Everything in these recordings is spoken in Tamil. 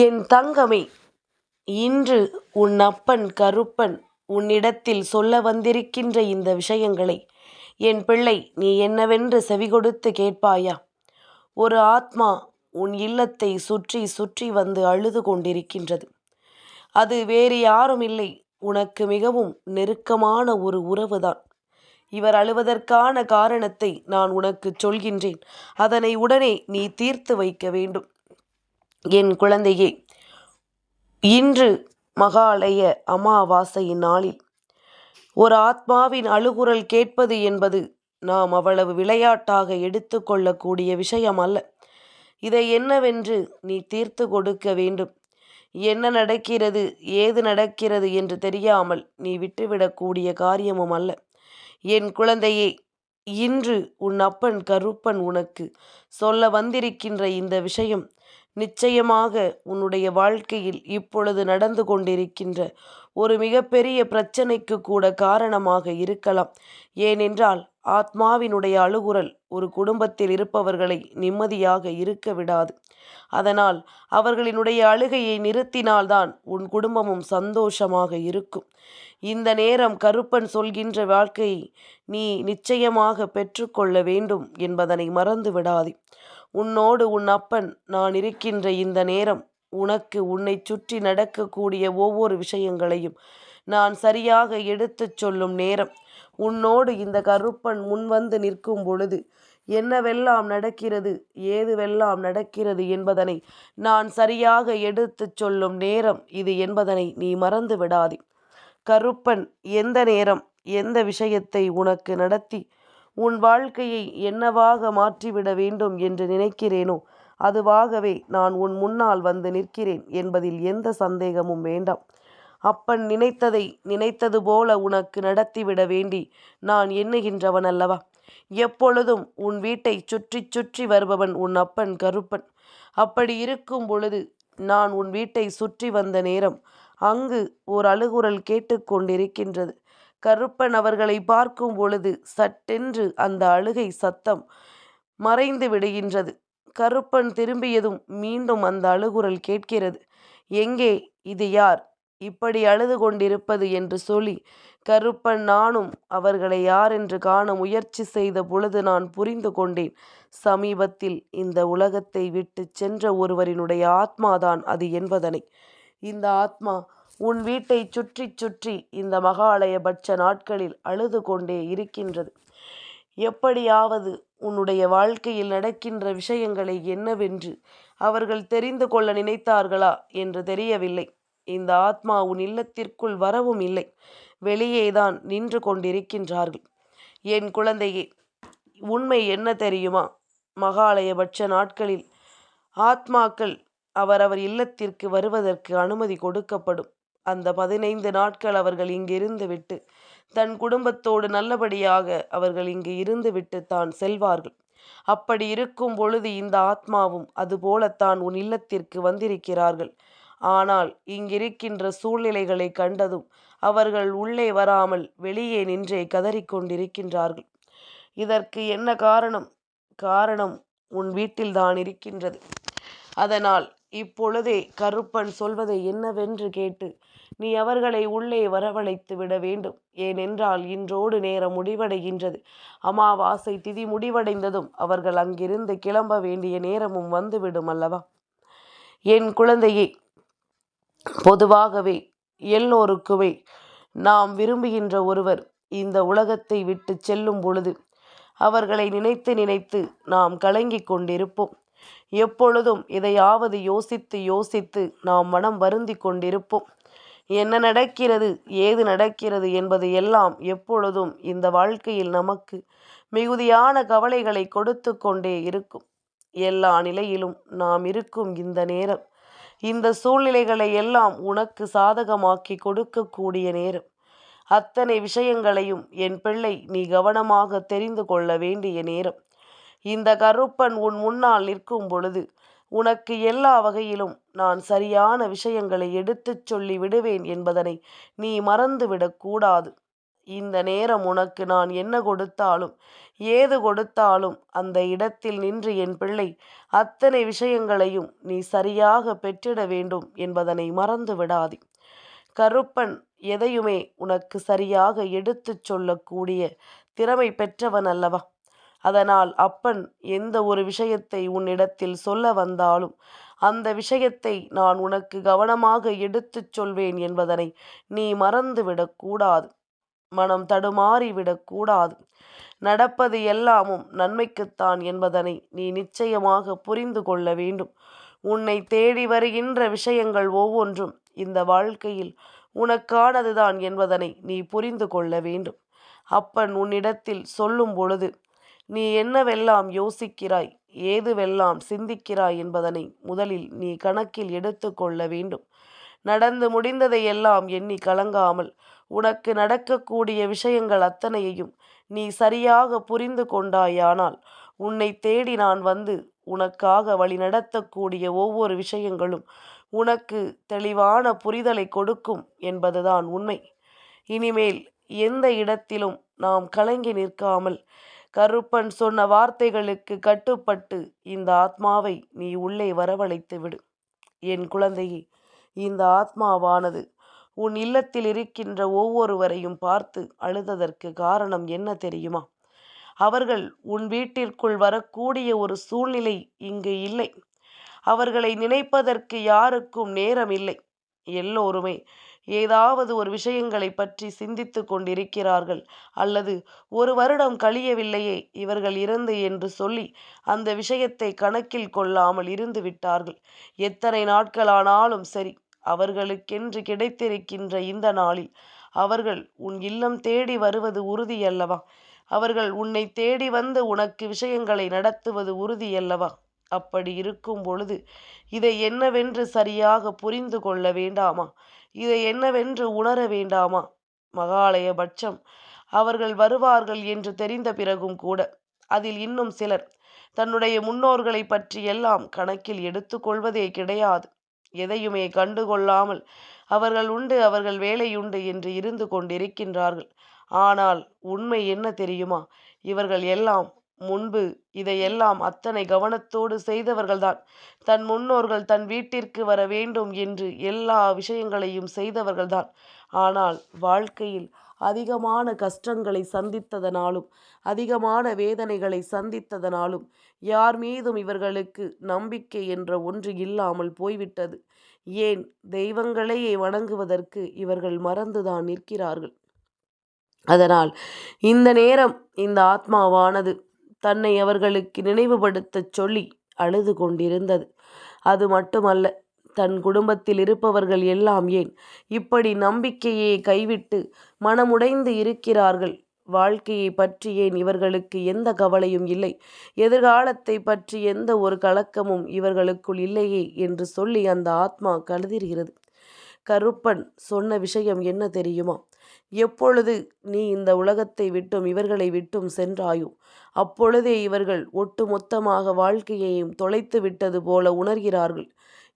என் தங்கமே இன்று உன் அப்பன் கருப்பன் உன்னிடத்தில் சொல்ல வந்திருக்கின்ற இந்த விஷயங்களை என் பிள்ளை நீ என்னவென்று செவிகொடுத்து கேட்பாயா? ஒரு ஆத்மா உன் இல்லத்தை சுற்றி சுற்றி வந்து அழுது கொண்டிருக்கின்றது. அது வேறு யாரும் இல்லை உனக்கு மிகவும் நெருக்கமான ஒரு உறவுதான். இவர் அழுவதற்கான காரணத்தை நான் உனக்கு சொல்கின்றேன். அதனை உடனே நீ தீர்த்து வைக்க வேண்டும். என் குழந்தையே இன்று மகாலய அமாவாசையின் நாளில் ஒரு ஆத்மாவின் அழுகுரல் கேட்பது என்பது நாம் அவ்வளவு விளையாட்டாக எடுத்துக்கொள்ளக்கூடிய விஷயம் அல்ல. இதை என்னவென்று நீ தீர்த்து கொடுக்க வேண்டும். என்ன நடக்கிறது ஏது நடக்கிறது என்று தெரியாமல் நீ விட்டுவிடக்கூடிய காரியமும் அல்ல. என் குழந்தையே இன்று உன் அப்பன் கருப்பன் உனக்கு சொல்ல வந்திருக்கின்ற இந்த விஷயம் நிச்சயமாக உன்னுடைய வாழ்க்கையில் இப்பொழுது நடந்து கொண்டிருக்கின்ற ஒரு மிகப்பெரிய பிரச்சனைக்கு கூட காரணமாக இருக்கலாம். ஏனென்றால் ஆத்மாவினுடைய அழுகுரல் ஒரு குடும்பத்தில் இருப்பவர்களை நிம்மதியாக இருக்க விடாது. அதனால் அவர்களினுடைய அழுகையை நிறுத்தினால்தான் உன் குடும்பமும் சந்தோஷமாக இருக்கும். இந்த நேரம் கருப்பன் சொல்கின்ற வாழ்க்கையை நீ நிச்சயமாக பெற்றுக்கொள்ள வேண்டும் என்பதனை மறந்து விடாதே உன்னோடு உன் அப்பன் நான் இருக்கின்ற இந்த நேரம் உனக்கு உன்னை சுற்றி நடக்கக்கூடிய ஒவ்வொரு விஷயங்களையும் நான் சரியாக எடுத்துச் சொல்லும் நேரம். உன்னோடு இந்த கருப்பன் முன்வந்து நிற்கும் பொழுது என்னவெல்லாம் நடக்கிறது ஏதுவெல்லாம் நடக்கிறது என்பதனை நான் சரியாக எடுத்துச் சொல்லும் நேரம் இது என்பதனை நீ மறந்து விடாதே கருப்பன் எந்த நேரம் எந்த விஷயத்தை உனக்கு நடத்தி உன் வாழ்க்கையை என்னவாக மாற்றிவிட வேண்டும் என்று நினைக்கிறேனோ அதுவாகவே நான் உன் முன்னால் வந்து நிற்கிறேன் என்பதில் எந்த சந்தேகமும் வேண்டாம். அப்பன் நினைத்ததை நினைத்தது போல உனக்கு நடத்திவிட வேண்டி நான் எண்ணுகின்றவன் அல்லவா எப்பொழுதும் உன் வீட்டை சுற்றி சுற்றி வருபவன் உன் அப்பன் கருப்பன். அப்படி இருக்கும் பொழுது நான் உன் வீட்டை சுற்றி வந்த நேரம் அங்கு ஓர் அழுகுரல் கேட்டுக்கொண்டிருக்கின்றது கருப்பன் அவர்களை பார்க்கும் பொழுது சட்டென்று அந்த அழுகை சத்தம் மறைந்து விடுகின்றது. கருப்பன் திரும்பியதும் மீண்டும் அந்த அழுகுரல் கேட்கிறது. எங்கே? இது யார்? இப்படி அழுது கொண்டிருப்பது? என்று சொல்லி கருப்பன் நானும் அவர்களை யார் என்று காண முயற்சி செய்த பொழுது நான் புரிந்து கொண்டேன். சமீபத்தில் இந்த உலகத்தை விட்டு சென்ற ஒருவரினுடைய ஆத்மாதான் அது என்பதனை. இந்த ஆத்மா உன் வீட்டை சுற்றி சுற்றி இந்த மகாலயபட்ச நாட்களில் அழுது கொண்டே இருக்கின்றது. எப்படியாவது உன்னுடைய வாழ்க்கையில் நடக்கின்ற விஷயங்களை என்னவென்று அவர்கள் தெரிந்து கொள்ள நினைத்தார்களா என்று தெரியவில்லை. இந்த ஆத்மா உன் இல்லத்திற்குள் வரவும் இல்லை. வெளியேதான் நின்று கொண்டிருக்கின்றார்கள். என் குழந்தையே உண்மை என்ன தெரியுமா? மகாலயபட்ச நாட்களில் ஆத்மாக்கள் அவரவர் இல்லத்திற்கு வருவதற்கு அனுமதி கொடுக்கப்படும். அந்த பதினைந்து நாட்கள் அவர்கள் இங்கிருந்து விட்டு தன் குடும்பத்தோடு நல்லபடியாக அவர்கள் இங்கு இருந்துவிட்டு தான் செல்வார்கள். அப்படி இருக்கும் பொழுது இந்த ஆத்மாவும் அதுபோலத்தான் உன் இல்லத்திற்கு வந்திருக்கிறார்கள். ஆனால் இங்கிருக்கின்ற சூழ்நிலைகளை கண்டதும் அவர்கள் உள்ளே வராமல் வெளியே நின்றே கதறிக்கொண்டிருக்கின்றார்கள். இதற்கு என்ன காரணம்? காரணம் உன் வீட்டில்தான் இருக்கின்றது. அதனால் இப்பொழுதே கருப்பன் சொல்வதை என்னவென்று கேட்டு நீ அவர்களை உள்ளே வரவழைத்து விட வேண்டும். ஏனென்றால் இன்றோடு நேரம் முடிவடைகின்றது. அமாவாசை திதி முடிவடைந்ததும் அவர்கள் அங்கிருந்து கிளம்ப வேண்டிய நேரமும் வந்துவிடும் அல்லவா என் குழந்தையே பொதுவாகவே எல்லோருக்குமே நாம் விரும்புகின்ற ஒருவர் இந்த உலகத்தை விட்டு செல்லும் பொழுது அவர்களை நினைத்து நினைத்து நாம் கலங்கிக் கொண்டிருப்போம். எப்பொழுதும் இதையாவது யோசித்து யோசித்து நாம் மனம் வருந்தி கொண்டிருப்போம். என்ன நடக்கிறது ஏது நடக்கிறது என்பது எல்லாம் எப்பொழுதும் இந்த வாழ்க்கையில் நமக்கு மிகுதியான கவலைகளை கொடுத்து கொண்டே இருக்கும். எல்லா நிலையிலும் நாம் இருக்கும் இந்த நேரம் இந்த சூழ்நிலைகளை எல்லாம் உனக்கு சாதகமாக்கி கொடுக்கக்கூடிய நேரம். அத்தனை விஷயங்களையும் என் பிள்ளை நீ கவனமாக தெரிந்து கொள்ள வேண்டிய நேரம். இந்த கருப்பன் உன் முன்னால் நிற்கும் பொழுது உனக்கு எல்லா வகையிலும் நான் சரியான விஷயங்களை எடுத்துச் சொல்லி விடுவேன் என்பதனை நீ மறந்துவிடக்கூடாது இந்த நேரம் உனக்கு நான் என்ன கொடுத்தாலும் ஏது கொடுத்தாலும் அந்த இடத்தில் நின்று என் பிள்ளை அத்தனை விஷயங்களையும் நீ சரியாக பெற்றிட வேண்டும் என்பதனை மறந்து விடாதே கருப்பன் எதையுமே உனக்கு சரியாக எடுத்துச் சொல்லக்கூடிய திறமை பெற்றவன் அல்லவா? அதனால் அப்பன் எந்த ஒரு விஷயத்தை உன்னிடத்தில் சொல்ல வந்தாலும் அந்த விஷயத்தை நான் உனக்கு கவனமாக எடுத்துச் சொல்வேன் என்பதனை நீ மறந்துவிடக்கூடாது மனம் தடுமாறிவிடக்கூடாது நடப்பது எல்லாமும் நன்மைக்குத்தான் என்பதனை நீ நிச்சயமாக புரிந்து கொள்ள வேண்டும். உன்னை தேடி வருகின்ற விஷயங்கள் ஒவ்வொன்றும் இந்த வாழ்க்கையில் உனக்கானதுதான் என்பதனை நீ புரிந்து கொள்ள வேண்டும். அப்பன் உன்னிடத்தில் சொல்லும் பொழுது நீ என்னவெல்லாம் யோசிக்கிறாய்? ஏதுவெல்லாம் சிந்திக்கிறாய் என்பதனை முதலில் நீ கணக்கில் எடுத்து கொள்ள வேண்டும். நடந்து முடிந்ததையெல்லாம் எண்ணி கலங்காமல் உனக்கு நடக்கக்கூடிய விஷயங்கள் அத்தனையையும் நீ சரியாக புரிந்து கொண்டாயானால் உன்னை தேடி நான் வந்து உனக்காக வழி நடத்தக்கூடிய ஒவ்வொரு விஷயங்களும் உனக்கு தெளிவான புரிதலை கொடுக்கும் என்பதுதான் உண்மை. இனிமேல் எந்த இடத்திலும் நாம் கலங்கி நிற்காமல் கருப்பன் சொன்ன வார்த்தைகளுக்கு கட்டுப்பட்டு இந்த ஆத்மாவை நீ உள்ளே வரவழைத்து விடு. என் குழந்தையே இந்த ஆத்மாவானது உன் இல்லத்தில் இருக்கின்ற ஒவ்வொருவரையும் பார்த்து அழுததற்கு காரணம் என்ன தெரியுமா? அவர்கள் உன் வீட்டிற்குள் வரக்கூடிய ஒரு சூழ்நிலை இங்கு இல்லை. அவர்களை நினைப்பதற்கு யாருக்கும் நேரம் இல்லை. எல்லோருமே ஏதாவது ஒரு விஷயங்களை பற்றி சிந்தித்து கொண்டிருக்கிறார்கள். அல்லது ஒரு வருடம் கழியவில்லையே இவர்கள் இறந்து என்று சொல்லி அந்த விஷயத்தை கணக்கில் கொள்ளாமல் இருந்து விட்டார்கள். எத்தனை நாட்களானாலும் சரி அவர்களுக்கென்று கிடைத்திருக்கின்ற இந்த நாளில் அவர்கள் உன் இல்லம் தேடி வருவது உறுதியல்லவா அவர்கள் உன்னை தேடி வந்து உனக்கு விஷயங்களை நடத்துவது உறுதியல்லவா அப்படி இருக்கும் பொழுது இதை என்னவென்று சரியாக புரிந்து கொள்ள வேண்டாமா? இதை என்னவென்று உணர வேண்டாமா? மகாலய பட்சம். அவர்கள் வருவார்கள் என்று தெரிந்த பிறகும் கூட. அதில் இன்னும் சிலர் தன்னுடைய முன்னோர்களை பற்றி எல்லாம் கணக்கில் எடுத்துக்கொள்வதே கிடையாது. எதையுமே கண்டுகொள்ளாமல் அவர்கள் உண்டு அவர்கள் வேலையுண்டு என்று இருந்து கொண்டிருக்கின்றார்கள். ஆனால் உண்மை என்ன தெரியுமா? இவர்கள் எல்லாம் முன்பு இதையெல்லாம் அத்தனை கவனத்தோடு செய்தவர்கள்தான். தன் முன்னோர்கள் தன் வீட்டிற்கு வர வேண்டும் என்று எல்லா விஷயங்களையும் செய்தவர்கள்தான். ஆனால் வாழ்க்கையில் அதிகமான கஷ்டங்களை சந்தித்ததனாலும் அதிகமான வேதனைகளை சந்தித்ததனாலும் யார் மீதும் இவர்களுக்கு நம்பிக்கை என்ற ஒன்று இல்லாமல் போய்விட்டது. ஏன்? தெய்வங்களையே வணங்குவதற்கு இவர்கள் மறந்துதான் நிற்கிறார்கள். அதனால் இந்த நேரம் இந்த ஆத்மாவானது தன்னை அவர்களுக்கு நினைவுபடுத்தச் சொல்லி அழுது கொண்டிருந்தது. அது மட்டுமல்ல தன் குடும்பத்தில் இருப்பவர்கள் எல்லாம் ஏன் இப்படி நம்பிக்கையை கைவிட்டு மனமுடைந்து இருக்கிறார்கள்? வாழ்க்கையை பற்றி ஏன் இவர்களுக்கு எந்த கவலையும் இல்லை? எதிர்காலத்தை பற்றி எந்த ஒரு கலக்கமும் இவர்களுக்குள் இல்லையே என்று சொல்லி அந்த ஆத்மா கருதிருகிறது கருப்பன் சொன்ன விஷயம் என்ன தெரியுமா? எப்பொழுது நீ இந்த உலகத்தை விட்டும் இவர்களை விட்டும் சென்றாயோ அப்பொழுதே இவர்கள் ஒட்டுமொத்தமாக வாழ்க்கையையும் தொலைத்து விட்டது போல உணர்கிறார்கள்.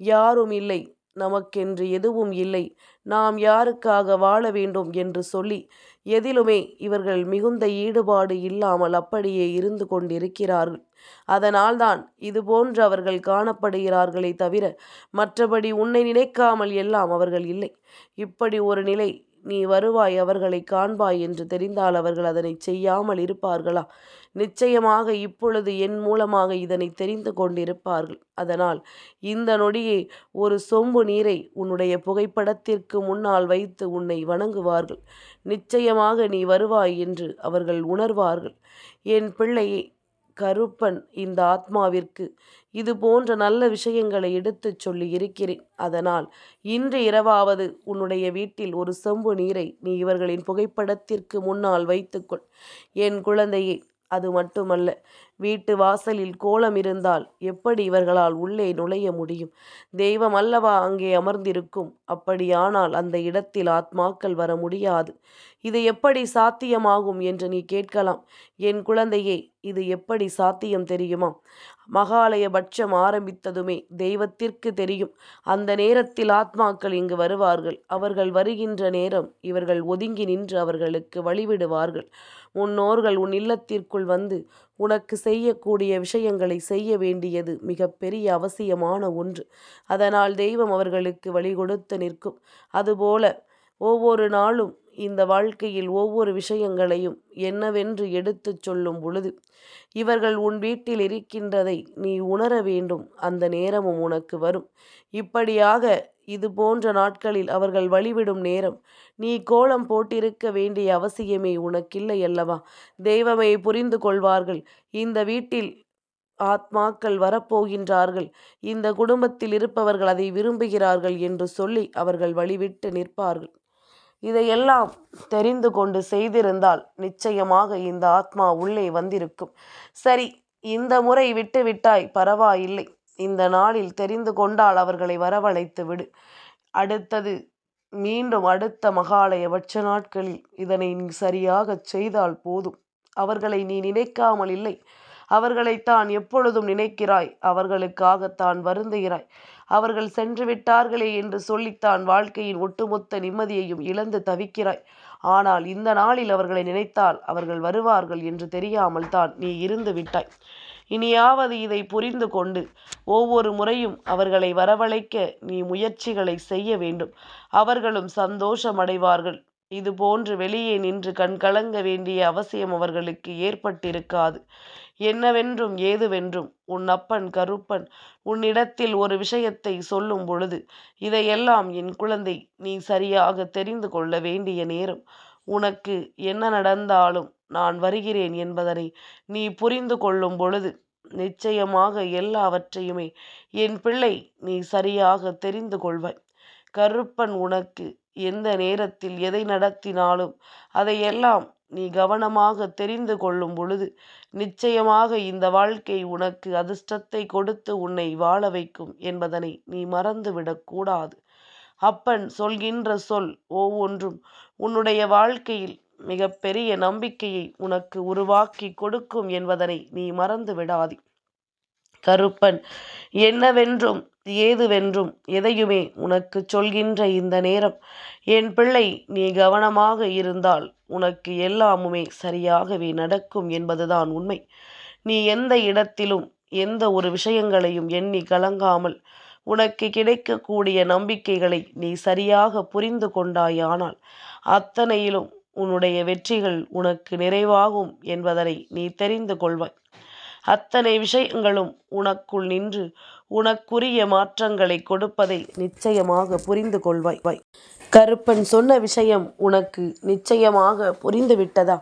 யாரும் இல்லை நமக்கென்று எதுவும் இல்லை. நாம் யாருக்காக வாழ வேண்டும் என்று சொல்லி எதிலுமே இவர்கள் மிகுந்த ஈடுபாடு இல்லாமல் அப்படியே இருந்து கொண்டிருக்கிறார்கள். அதனால்தான் இதுபோன்று அவர்கள் காணப்படுகிறார்களே தவிர மற்றபடி உன்னை நினைக்காமல் எல்லாம் அவர்கள் இல்லை. இப்படி ஒரு நிலை நீ வருவாய் அவர்களை காண்பாய் என்று தெரிந்தால் அவர்கள் அதனை செய்யாமல் இருப்பார்களா? நிச்சயமாக இப்பொழுது என் மூலமாக இதனை தெரிந்து கொண்டிருப்பார்கள். அதனால் இந்த நொடியே ஒரு சொம்பு நீரை உன்னுடைய புகைப்படத்திற்கு முன்னால் வைத்து உன்னை வணங்குவார்கள். நிச்சயமாக நீ வருவாய் என்று அவர்கள் உணர்வார்கள். என் பிள்ளையை கருப்பன் இந்த ஆத்மாவிற்கு இது போன்ற நல்ல விஷயங்களை எடுத்துச் சொல்லி இருக்கிறேன். அதனால் இன்று இரவாவது உன்னுடைய வீட்டில் ஒரு செம்பு நீரை நீ இவர்களின் புகைப்படத்திற்கு முன்னால் வைத்துக்கொள் என் குழந்தையே அது மட்டுமல்ல வீட்டு வாசலில் கோலம் இருந்தால் எப்படி இவர்களால் உள்ளே நுழைய முடியும்? தெய்வம் அல்லவா அங்கே அமர்ந்திருக்கும்? அப்படியானால் அந்த இடத்தில் ஆத்மாக்கள் வர முடியாது. இது எப்படி சாத்தியமாகும் என்று நீ கேட்கலாம். என் குழந்தையே இது எப்படி சாத்தியம் தெரியுமா? மகாலய பட்சம் ஆரம்பித்ததுமே தெய்வத்திற்கு தெரியும். அந்த நேரத்தில் ஆத்மாக்கள் இங்கு வருவார்கள். அவர்கள் வருகின்ற நேரம் இவர்கள் ஒதுங்கி நின்று அவர்களுக்கு வழிவிடுவார்கள். முன்னோர்கள் உன் இல்லத்திற்குள் வந்து உனக்கு செய்யக்கூடிய விஷயங்களை செய்ய வேண்டியது மிக பெரிய அவசியமான ஒன்று. அதனால் தெய்வம் அவர்களுக்கு வழி கொடுத்து நிற்கும். அதுபோல ஒவ்வொரு நாளும் இந்த வாழ்க்கையில் ஒவ்வொரு விஷயங்களையும் என்னவென்று எடுத்துச் சொல்லும் பொழுது இவர்கள் உன் வீட்டில் இருக்கின்றதை நீ உணர வேண்டும். அந்த நேரமும் உனக்கு வரும். இப்படியாக இது போன்ற நாட்களில் அவர்கள் வழிவிடும் நேரம். நீ கோலம் போட்டிருக்க வேண்டிய அவசியமே உனக்கில்லை அல்லவா? தெய்வமே புரிந்து கொள்வார்கள். இந்த வீட்டில் ஆத்மாக்கள் வரப்போகின்றார்கள். இந்த குடும்பத்தில் இருப்பவர்கள் அதை விரும்புகிறார்கள் என்று சொல்லி அவர்கள் வழிவிட்டு நிற்பார்கள். இதையெல்லாம் தெரிந்து கொண்டு செய்திருந்தால் நிச்சயமாக இந்த ஆத்மா உள்ளே வந்திருக்கும். சரி இந்த முறை விட்டுவிட்டாய் பரவாயில்லை. இந்த நாளில் தெரிந்து கொண்டால் அவர்களை வரவழைத்து விடு. அடுத்தது மீண்டும் அடுத்த மகாலய பட்ச நாட்களில் இதனை நீ சரியாகச் செய்தால் போதும். அவர்களை நீ நினைக்காமல் இல்லை. அவர்களைத்தான் எப்பொழுதும் நினைக்கிறாய். அவர்களுக்காகத்தான் வருந்துகிறாய். அவர்கள் சென்று விட்டார்களே என்று சொல்லித்தான் வாழ்க்கையின் ஒட்டுமொத்த நிம்மதியையும் இழந்து தவிக்கிறாய். ஆனால் இந்த நாளில் அவர்களை நினைத்தால் அவர்கள் வருவார்கள் என்று தெரியாமல் தான் நீ இருந்து விட்டாய். இனியாவது இதை புரிந்து கொண்டு ஒவ்வொரு முறையும் அவர்களை வரவழைக்க நீ முயற்சிகளை செய்ய வேண்டும். அவர்களும் சந்தோஷமடைவார்கள். இது போன்று வெளியே நின்று கண் கலங்க வேண்டிய அவசியம் அவர்களுக்கு ஏற்பட்டிருக்காது. என்னவென்றும் ஏதுவென்றும் உன் அப்பன் கருப்பன் உன்னிடத்தில் ஒரு விஷயத்தை சொல்லும் பொழுது இதையெல்லாம் என் குழந்தை நீ சரியாக தெரிந்து கொள்ள வேண்டிய நேரம். உனக்கு என்ன நடந்தாலும் நான் வருகிறேன் என்பதனை நீ புரிந்து கொள்ளும் பொழுது நிச்சயமாக எல்லாவற்றையுமே என் பிள்ளை நீ சரியாக தெரிந்து கொள்வாய். கருப்பன் உனக்கு எந்த நேரத்தில் எதை நடத்தினாலும் அதையெல்லாம் நீ கவனமாக தெரிந்து கொள்ளும் பொழுது நிச்சயமாக இந்த வாழ்க்கை உனக்கு அதிர்ஷ்டத்தை கொடுத்து உன்னை வாழ வைக்கும் என்பதனை நீ மறந்துவிடக்கூடாது அப்பன் சொல்கின்ற சொல் ஒவ்வொன்றும் உன்னுடைய வாழ்க்கையில் மிகப்பெரிய நம்பிக்கையை உனக்கு உருவாக்கி கொடுக்கும் என்பதனை நீ மறந்து விடாதே. கருப்பன் என்னவென்றும் ஏதுவென்றும் எதையுமே உனக்கு சொல்கின்ற இந்த நேரம் என் பிள்ளை நீ கவனமாக இருந்தால் உனக்கு எல்லாமுமே சரியாகவே நடக்கும் என்பதுதான் உண்மை. நீ எந்த இடத்திலும் எந்த ஒரு விஷயங்களையும் எண்ணி கலங்காமல் உனக்கு கிடைக்கக்கூடிய நம்பிக்கைகளை நீ சரியாக புரிந்து கொண்டாயானால் அத்தனையிலும் உன்னுடைய வெற்றிகள் உனக்கு நிறைவாகும் என்பதனை நீ தெரிந்து கொள்வாய். அத்தனை விஷயங்களும் உனக்குள் நின்று உனக்குரிய மாற்றங்களை கொடுப்பதை நிச்சயமாக புரிந்து கொள்வாய். கருப்பன் சொன்ன விஷயம் உனக்கு நிச்சயமாக புரிந்துவிட்டதா?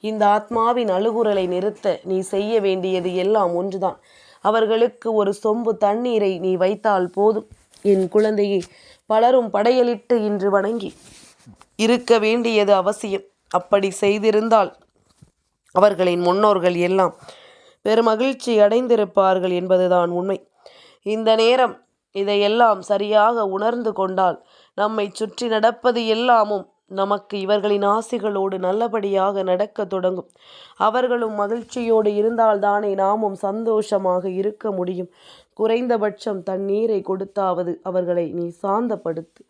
இந்த ஆத்மாவின் அழுகுரலை நிறுத்த நீ செய்ய வேண்டியது எல்லாம் ஒன்றுதான். அவர்களுக்கு ஒரு சொம்பு தண்ணீரை நீ வைத்தால் போதும். என் குழந்தையை பலரும் படையலிட்டு இன்று வணங்கி இருக்க வேண்டியது அவசியம். அப்படி செய்திருந்தால் அவர்களின் முன்னோர்கள் எல்லாம் பெருமகிழ்ச்சி அடைந்திருப்பார்கள் என்பதுதான் உண்மை. இந்த நேரம் இதையெல்லாம் சரியாக உணர்ந்து கொண்டால் நம்மை சுற்றி நடப்பது எல்லாமும் நமக்கு இவர்களின் ஆசிகளோடு நல்லபடியாக நடக்க தொடங்கும். அவர்களும் மகிழ்ச்சியோடு இருந்தால்தானே நாமும் சந்தோஷமாக இருக்க முடியும். குறைந்தபட்சம் தண்ணீரை கொடுத்தாவது அவர்களை நீ சாந்தப்படுத்து.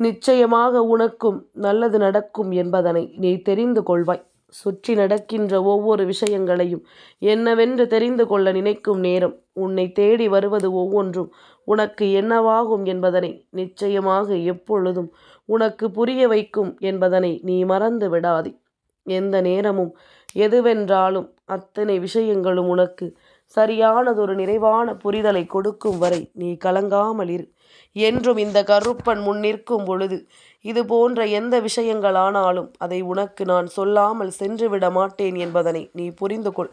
நிச்சயமாக உனக்கும் நல்லது நடக்கும் என்பதனை நீ தெரிந்து கொள்வாய். சுற்றி நடக்கின்ற ஒவ்வொரு விஷயங்களையும் என்னவென்று தெரிந்து கொள்ள நினைக்கும் நேரம் உன்னை தேடி வருவது ஒவ்வொன்றும் உனக்கு என்னவாகும் என்பதனை நிச்சயமாக எப்பொழுதும் உனக்கு புரிய வைக்கும் என்பதனை நீ மறந்து விடாதே. எந்த நேரமும் எதுவென்றாலும் அத்தனை விஷயங்களும் உனக்கு சரியானதொரு நிறைவான புரிதலை கொடுக்கும் வரை நீ கலங்காமல் இரு. என்றும் இந்த கருப்பன் முன் நிற்கும் பொழுது இது போன்ற எந்த விஷயங்களானாலும் அதை உனக்கு நான் சொல்லாமல் சென்றுவிட மாட்டேன் என்பதனை நீ புரிந்து கொள்.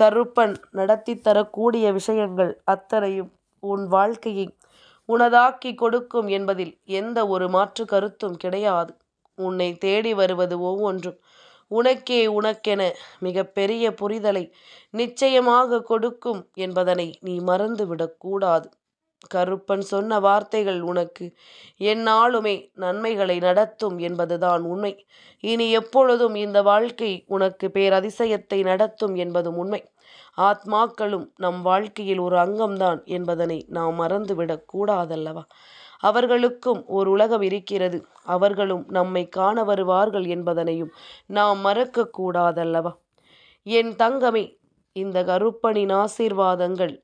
கருப்பன் நடத்தி தரக்கூடிய விஷயங்கள் அத்தனையும் உன் வாழ்க்கையை உனதாக்கி கொடுக்கும் என்பதில் எந்த ஒரு மாற்று கருத்தும் கிடையாது. உன்னை தேடி வருவது ஒவ்வொன்றும் உனக்கே உனக்கென மிகப்பெரிய புரிதலை நிச்சயமாக கொடுக்கும் என்பதனை நீ மறந்துவிடக்கூடாது கருப்பன் சொன்ன வார்த்தைகள் உனக்கு. எந்நாளுமே நன்மைகளை நடத்தும் என்பதுதான் உண்மை. இனி எப்பொழுதும் இந்த வாழ்க்கை உனக்கு பேரதிசயத்தை நடத்தும் என்பதும் உண்மை. ஆத்மாக்களும் நம் வாழ்க்கையில் ஒரு அங்கம்தான் என்பதனை நாம் மறந்துவிடக் கூடாதல்லவா? அவர்களுக்கும் ஒரு உலகம் இருக்கிறது. அவர்களும் நம்மை காண வருவார்கள் என்பதனையும் நாம் மறக்கக்கூடாதல்லவா என் தங்கமே இந்த கருப்பனின் ஆசீர்வாதங்கள்